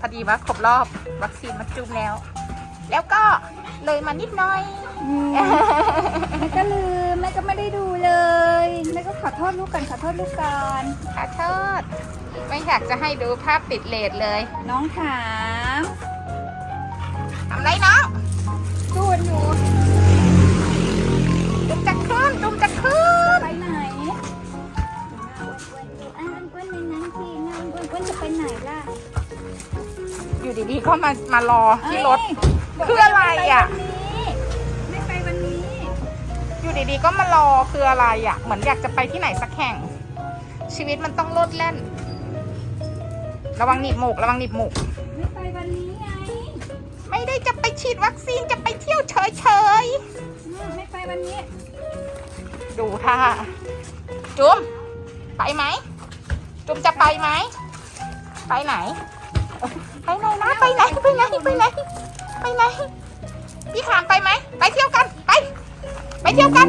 พอดีว่าครบรอบวัคซีนมาจุ่มแล้ว แล้วก็เลยมานิดหน่อยแม่ก็ลืมแม่ก็ไม่ได้ดูเลยแม่ก็ขอโทษลูกก่อนขอโทษลูกก่อนขอโทษไม่อยากจะให้ดูภาพติดเลทเลยน้องถามทำไรน้องสูดอยู่ มามารอที่รถเยคืออะไรอะ ไม่ไปวันนี้ อยู่ดีๆก็มารอคืออะไรอะ เหมือนอยากจะไปที่ไหนสักแห่ง ชีวิตมันต้องโลดแล่น ระวังหนีบหมูกระวังหนีบหมูก ไม่ไปวันนี้ไง ไม่ได้จะไปฉีดวัคซีนจะไปเที่ยวเฉยอืมไม่ไปวันนี้ๆดูท่าจุ๊มไปไหมจุ๊มจะไปไหม ไปไหน ไปไหนนะไปไหนไปไหนไปไหนไปไหนพี่ขามไปไหมไปเที่ยวกันไป ไปเที่ยวกัน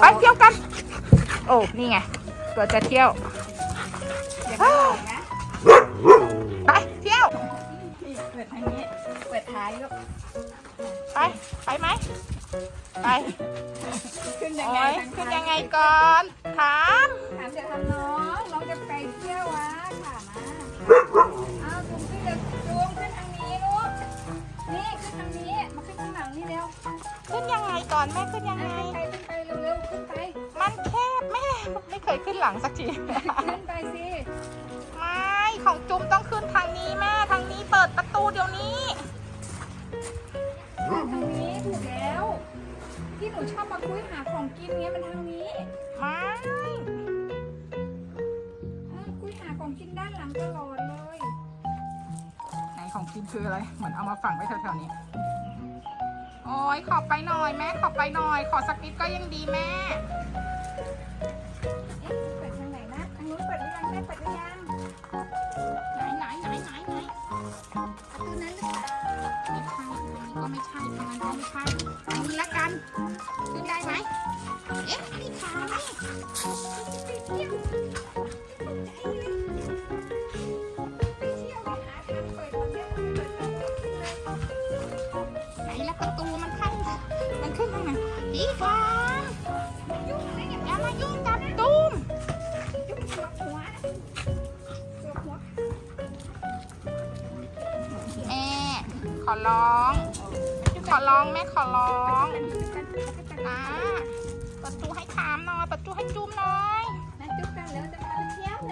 ไปเที่ยวกัน โอ้นี่ไงตัวจะเที่ยวเดี๋ยวไปบอกนะไปเที่ยวเปิดทางนี้เปิดท้ายลูกไปไปไหมไปขึ้นยังไงโอ้ยทางขึ้นท้ายังไงก่อนถา เอาจุงขึ้นเดี๋ยวจุงขึ้นทางนี้ลูก นี่ขึ้นทางนี้ มาขึ้นข้างหลังนี่เร็วขึ้นยังไงก่อนแม่ขึ้นยังไง ขึ้นไปขึ้นไปเร็วๆขึ้นไป มันแคบแม่ ไม่เคยขึ้นหลังสักที ขึ้นไปสิไม่ของจุมต้องขึ้นทางนี้แม่ ทางนี้เปิดประตูเดี๋ยวนี้ ทางนี้ถูกแล้ว ที่หนูชอบมาคุยหาของกินเงี้ยมันทางนี้ ไม่ ไหนของกินคืออะไร เหมือนเอามาฝังไว้แถวๆนี้ โอ้ยขอไปหน่อยแม่ขอไปหน่อย ขอสักนิดก็ยังดีแม่ เอ๊ะเปิดทางไหนนะทางนู้นเปิดหรือยังแม่เปิดหรือยังไหนไหนไหนไหนไหนประตูนั้นหรือเปล่าไม่ใช่อันนี้ก็ไม่ใช่ทางนั้นก็ไม่ใช่อันนี้ละกันขึ้นได้ไหมเอ๊ะนี่ขาไหม ฟางยุ่งอะไรเนี่ยอย่ามายุ่งกับตุ้มยุ่งหัวแม่ขอร้อง ขอร้องแม่ขอร้องนะประตูให้ถามหน่อยประตูให้จุ้มหน่อยมาจุ๊บกันแล้วจะมาเที่ยวจะ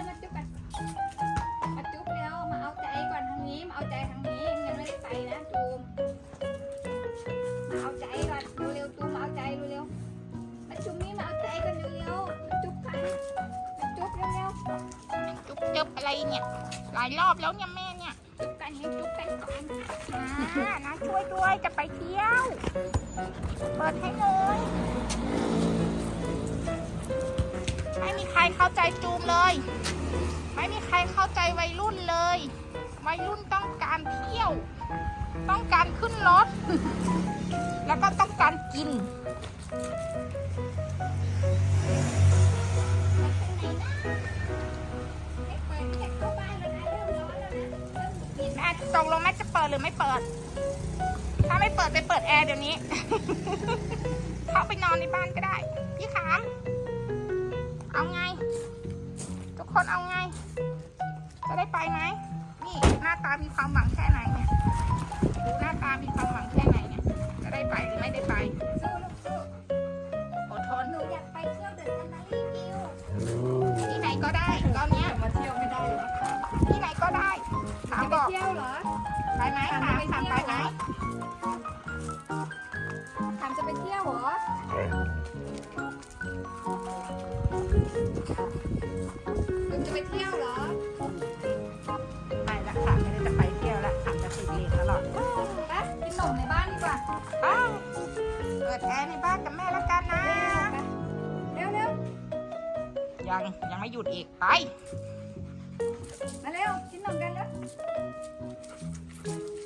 จุ๊บเจ็บอะไรเนี่ย หลายรอบแล้วเนี่ยแม่เนี่ยๆจุ๊บกันให้จุ๊บกันก่อนนะนะช่วยด้วยจะไปเที่ยว เปิดให้เลยไม่มีใครเข้าใจจูมเลย ไม่มีใครเข้าใจวัยรุ่นเลย วัยรุ่นต้องการเที่ยว ต้องการขึ้นรถ แล้วก็ต้องการกิน ไม่เปิด ถ้าไม่เปิดไปเปิดแอร์เดี๋ยวนี้ เข้าไปนอนในบ้านก็ได้ พี่ขาม เอาไง ทุกคนเอาไง จะได้ไปไหม นี่หน้าตามีความหวังแค่ไหนเนี่ย ดูหน้าตามีความหวังแค่ไหนเนี่ย จะได้ไปหรือไม่ได้ไปสู้ลูกสู้อดทนหนูอยากไปเที่ยวเดอะซันนารีวิวที่ไหนก็ได้ ตอนเนี้ยมาเที่ยวไม่ได้หรอที่ไหนก็ได้ถามจะบไปอกเที่ยวเหรอ ไปไหมถามถามไปไหมถามจะไปเที่ยวเหรอคุณจะไปเที่ยวเหรอ ไปละค่ะไม่ได้จะไปเที่ยวละถามจะติดเลนตลอดไปกินขนมในบ้านดีกว่าไปเปิดแอร์ในบ้านกับแม่แล้วกันนะ เร็วเร็วยังยังไม่หยุดอีกไป มาเร็วกินขนมกันแล้ว Oh.